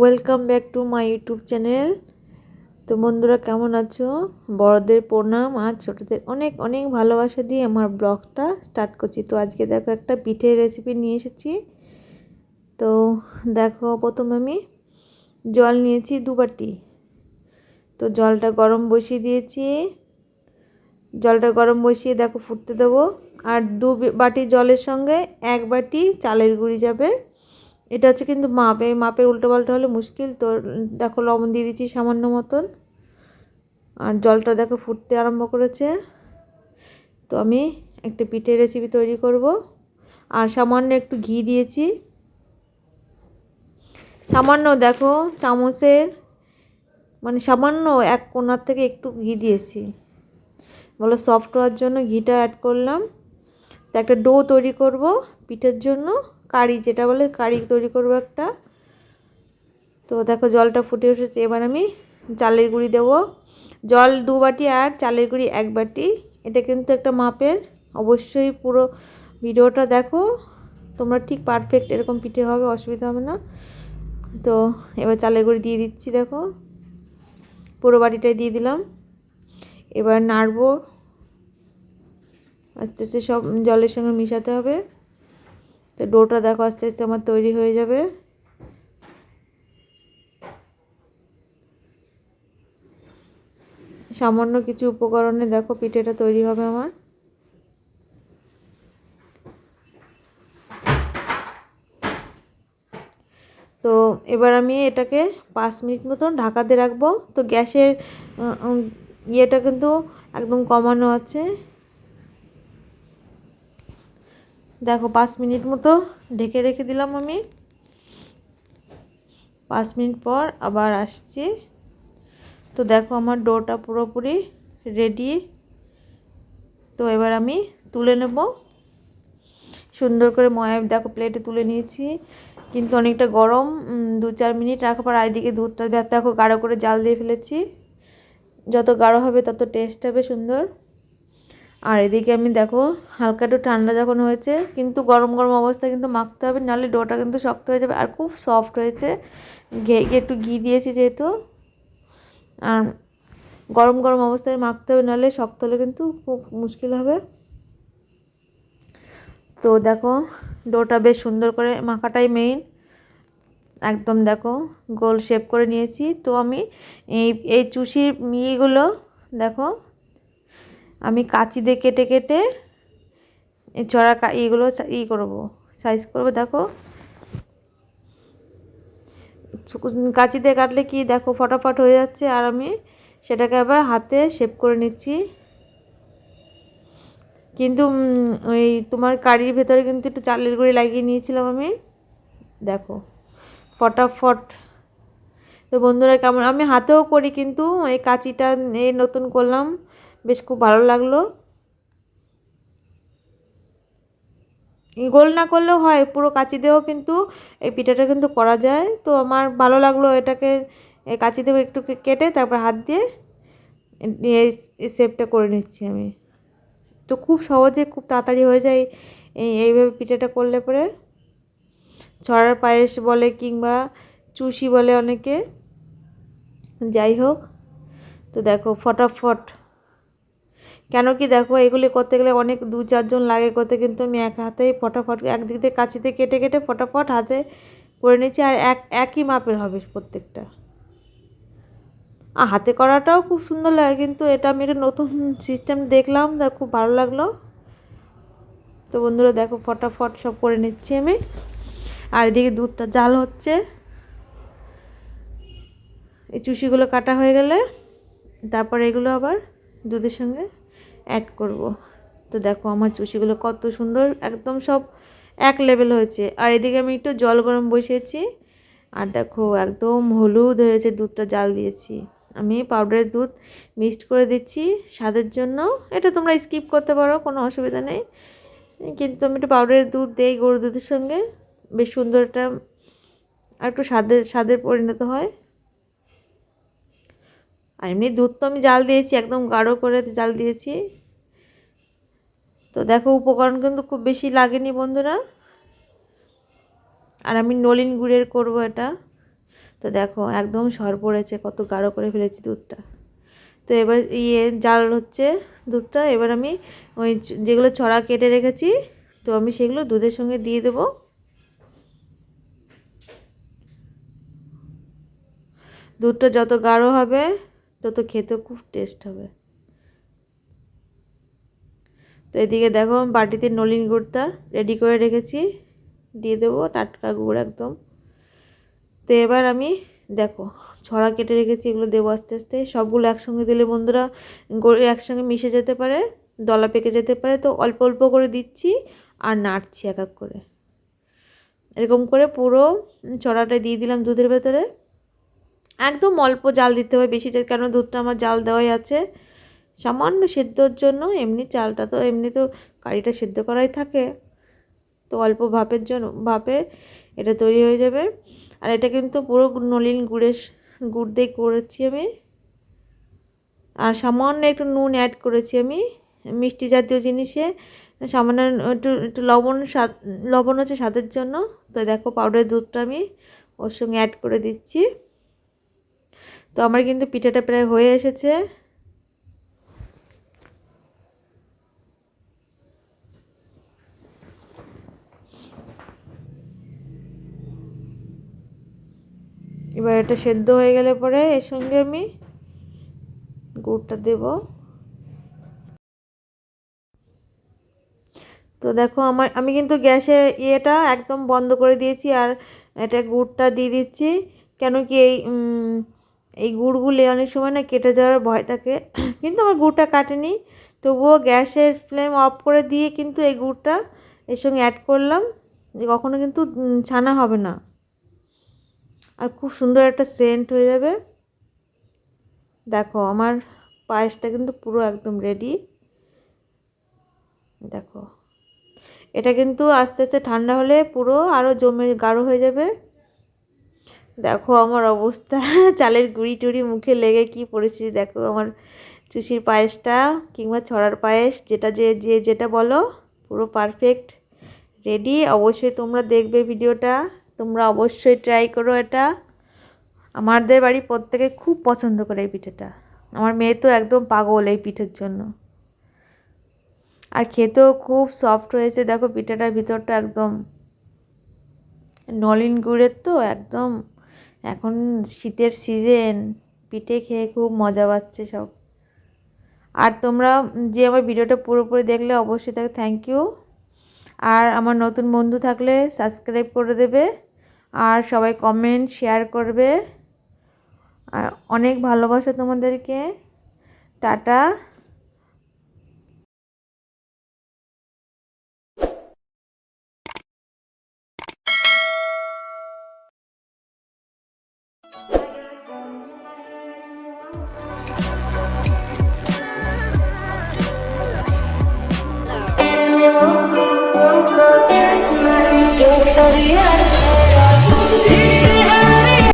Welcome back to my YouTube channel তো বন্ধুরা, কেমন আছো? বড়দের প্রণাম আর ছোটদের অনেক অনেক ভালোবাসা দিয়ে আমার ব্লগটা স্টার্ট করছি। তো আজকে দেখো একটা পিঠের রেসিপি নিয়ে এসেছি। তো দেখো, প্রথম আমি জল নিয়েছি দু বাটি। তো জলটা গরম বসিয়ে দিয়েছি। জলটা গরম বসিয়ে দেখো ফুটতে দেবো। আর দু বাটি জলের সঙ্গে এক বাটি চালের গুঁড়ি যাবে। এটা হচ্ছে কিন্তু মাপ, এই মাপের উল্টো পাল্টা হলে মুশকিল। তো দেখো লবণ দিয়ে দিচ্ছি সামান্য মতন। আর জলটা দেখো ফুটতে আরম্ভ করেছে। তো আমি একটা পিঠের রেসিপি তৈরি করব। আর সামান্য একটু ঘি দিয়েছি। সামান্য দেখো চামচের মানে সামান্য এক কোনার থেকে একটু ঘি দিয়েছি। বলো সফট হওয়ার জন্য ঘিটা অ্যাড করলাম। তো একটা ডো তৈরি করব পিঠের জন্য। কারি, যেটা বলে কারি তৈরি করব একটা। তো দেখো জলটা ফুটে উঠেছে, এবার আমি চালের গুঁড়ি দেবো। জল দু বাটি আর চালের গুঁড়ি এক বাটি, এটা কিন্তু একটা মাপের। অবশ্যই পুরো ভিডিওটা দেখো, তোমরা ঠিক পারফেক্ট এরকম পিঠে হবে, অসুবিধা হবে না। তো এবার চালের গুঁড়ি দিয়ে দিচ্ছি, দেখো। পুরো বাটিটাই দিয়ে দিলাম। এবার নাড়বো। আস্তে আস্তে সব জলের সঙ্গে মিশাতে হবে। তো ডোটা দেখো আস্তে আস্তে আমার তৈরি হয়ে যাবে। সামান্য কিছু উপকরণে দেখো পিঠেটা তৈরি হবে আমার। তো এবার আমি এটাকে পাঁচ মিনিট মতন ঢাকাতে রাখব। তো গ্যাসের ইয়েটা কিন্তু একদম কমানো আছে। দেখো, পাঁচ মিনিট মতো ঢেকে রেখে দিলাম আমি। পাঁচ মিনিট পর আবার আসছি। তো দেখো, আমার ডোটা পুরোপুরি রেডি তো এবার আমি তুলে নেব। সুন্দর করে ময়া দেখো প্লেটে তুলে নিয়েছি। কিন্তু অনেকটা গরম দু চার মিনিট রাখার পর আইদিকে দুধটা, দেখো, গাঢ় করে জাল দিয়ে ফেলেছি। যত গাঢ় হবে তত টেস্ট হবে সুন্দর। আর এদিকে আমি দেখো, হালকা একটু ঠান্ডা যখন হয়েছে, কিন্তু গরম গরম অবস্থায় কিন্তু মাখতে হবে, নাহলে ডোটা কিন্তু শক্ত হয়ে যাবে, আর খুব সফট হয়েছে। ঘে একটু ঘি দিয়েছি যেহেতু। আর গরম গরম অবস্থায় মাখতে হবে, নাহলে শক্ত হলে কিন্তু খুব মুশকিল হবে। তো দেখো, ডোটা বেশ সুন্দর করে মাখাটাই মেইন একদম দেখো, গোল শেপ করে নিয়েছি। তো আমি এই এই চুষির ইয়েগুলো দেখো আমি কাঁচি দিয়ে কেটে কেটে চড়া ইগুলো ই করব সাইজ করব, দেখো। কাঁচি দিয়ে কাটলে কি, দেখো, ফটাফট হয়ে যাচ্ছে। আর আমি সেটাকে আবার হাতে শেপ করে নিচ্ছি। কিন্তু ওই তোমার কারির ভেতরে কিন্তু একটু চালের গুঁড়ি লাগিয়ে নিয়েছিলাম আমি। দেখো, ফটাফট। তো বন্ধুরা কেমন? আমি হাতেও করি, কিন্তু এই কাঁচিটা এই নতুন করলাম। বেশ খুব ভালো লাগল। গোল না করলেও হয়, পুরো কাঁচি দিয়েও কিন্তু এই পিঠাটা কিন্তু করা যায়। তো আমার ভালো লাগল এটাকে কাঁচি দেবো একটু কেটে তারপর হাত দিয়ে এই শেপটা করে নিচ্ছি আমি। তো খুব সহজে খুব তাড়াতাড়ি হয়ে যায় এই, এইভাবে পিঠাটা করলে পরে। ছড়ার পায়েস বলে কিংবা চুষি বলে অনেকে। যাই হোক, তো দেখো ফটাফট কেন কি দেখো, এগুলি করতে গেলে অনেক দু চারজন লাগে করতে, কিন্তু আমি এক হাতেই ফটাফট একদিক দিয়ে কাঁচিতে কেটে কেটে ফটাফট হাতে করে নিচ্ছি আর এক, একই মাপের হবে প্রত্যেকটা। আর হাতে করাটাও খুব সুন্দর লাগে, কিন্তু এটা আমি একটা নতুন সিস্টেম দেখলাম খুব ভালো লাগল। তো বন্ধুরা দেখো, ফটাফট সব করে নিচ্ছি আমি। আর এদিকে দুধটা জাল হচ্ছে। এই চুষিগুলো কাটা হয়ে গেলে, তারপর এগুলো আবার দুধের সঙ্গে অ্যাড করব। তো দেখো আমার চুষিগুলো কত সুন্দর, একদম সব এক লেভেল হয়েছে। আর এদিকে আমি একটু জল গরম বসিয়েছি। আর দেখো একদম হলুদ হয়েছে, দুধটা জাল দিয়েছি। আমি পাউডারের দুধ মিক্সড করে দিচ্ছি স্বাদের জন্য। এটা তোমরা স্কিপ করতে পারো, কোনো অসুবিধা নেই। কিন্তু আমি একটু পাউডারের দুধ দেই গরু দুধের সঙ্গে। বেশ সুন্দর একটা, আর একটু স্বাদের স্বাদের পরিণত হয়। আর এমনি দুধ তো আমি জাল দিয়েছি, একদম গাঢ় করে জাল দিয়েছি। তো দেখো উপকরণ কিন্তু খুব বেশি লাগেনি বন্ধুরা। আর আমি নলিন গুড়ের করব এটা। তো দেখো একদম সর পড়েছে, কত গাঢ় করে ফেলেছি দুধটা। তো এবার ইয়ে জাল হচ্ছে দুধটা, এবার আমি ওই যেগুলো ছড়া কেটে রেখেছি, তো আমি সেগুলো দুধের সঙ্গে দিয়ে দেবো। দুধটা যত গাঢ় হবে তত খেতে খুব টেস্ট হবে। তো এদিকে দেখো বাটিতে নলিন গুড়টা রেডি করে রেখেছি। দিয়ে দেবো টাটকা গুড় একদম। তো এবার আমি দেখো ছড়া কেটে রেখেছি, এগুলো দেবো আস্তে আস্তে। সবগুলো একসঙ্গে দিলে বন্ধুরা একসঙ্গে মিশে যেতে পারে, দলা পেকে যেতে পারে। তো অল্প অল্প করে দিচ্ছি আর নাড়ছি এক এক করে। এরকম করে পুরো ছড়াটা দিয়ে দিলাম দুধের ভেতরে। একদম অল্প জাল দিতে হবে বেশি জাল কেন দুধটা আমার জাল দেওয়াই আছে। সামান্য সেদ্ধর জন্য এমনি চালটা তো এমনি তো কারিটা সেদ্ধ করাই থাকে। তো অল্প ভাপের জন্য, ভাপে এটা তৈরি হয়ে যাবে। আর এটা কিন্তু পুরো নলিন গুড়ের গুড় দিয়ে করেছি আমি। আর সামান্য একটু নুন অ্যাড করেছি আমি, মিষ্টি জাতীয় জিনিসে। সামান্য একটু একটু লবণ স্বাদ, লবণ হচ্ছে স্বাদের জন্য। তো দেখো পাউডারের দুধটা আমি ওর সঙ্গে অ্যাড করে দিচ্ছি। তো আমার কিন্তু পিঠাটা প্রায় হয়ে এসেছে। এবার এটা সেদ্ধ হয়ে গেলে পরে এর সঙ্গে আমি গুড়টা দেব। তো দেখো আমার, আমি কিন্তু গ্যাসের ইয়েটা একদম বন্ধ করে দিয়েছি আর এটা গুড়টা দিয়ে দিচ্ছি। কেন কি এই এই গুড়গুলি অনেক সময় না কেটে যাওয়ার ভয় থাকে। কিন্তু আমার গুড়টা কাটেনি। তবুও গ্যাসের ফ্লেম অফ করে দিয়ে কিন্তু এই গুড়টা এর সঙ্গে অ্যাড করলাম। যে কখনো কিন্তু ছানা হবে না। আর খুব সুন্দর একটা সেন্ট হয়ে যাবে। দেখো, আমার পায়েসটা কিন্তু পুরো একদম রেডি দেখো, এটা কিন্তু আস্তে আস্তে ঠান্ডা হলে পুরো আরও জমে, গাঢ় হয়ে যাবে। দেখো আমার অবস্থা। চালের গুঁড়ি টুড়ি মুখে লেগে কি পরিস্থিতি দেখো আমার চুষির পায়েসটা কিংবা ছড়ার পায়েস, যেটা যে যে যেটা বলো, পুরো পারফেক্ট রেডি অবশ্যই তোমরা দেখবে ভিডিওটা। তোমরা অবশ্যই ট্রাই করো এটা। আমাদের বাড়ি প্রত্যেকে খুব পছন্দ করে এই পিঠেটা। আমার মেয়ে তো একদম পাগল এই পিঠের জন্য। আর খেতেও খুব সফট হয়েছে। দেখো পিঠাটার ভিতরটা একদম নলিন গুড়ের তো, একদম এখন শীতের সিজন পিঠে খেয়ে খুব মজা পাচ্ছে সব। আর তোমরা যে আমার ভিডিওটা পুরোপুরি দেখলে অবশ্যই তাকে থ্যাংক ইউ আর আমার নতুন বন্ধু থাকলে সাবস্ক্রাইব করে দেবে। আর সবাই কমেন্ট শেয়ার করবে। আর অনেক ভালোবাসা তোমাদেরকে। টাটা।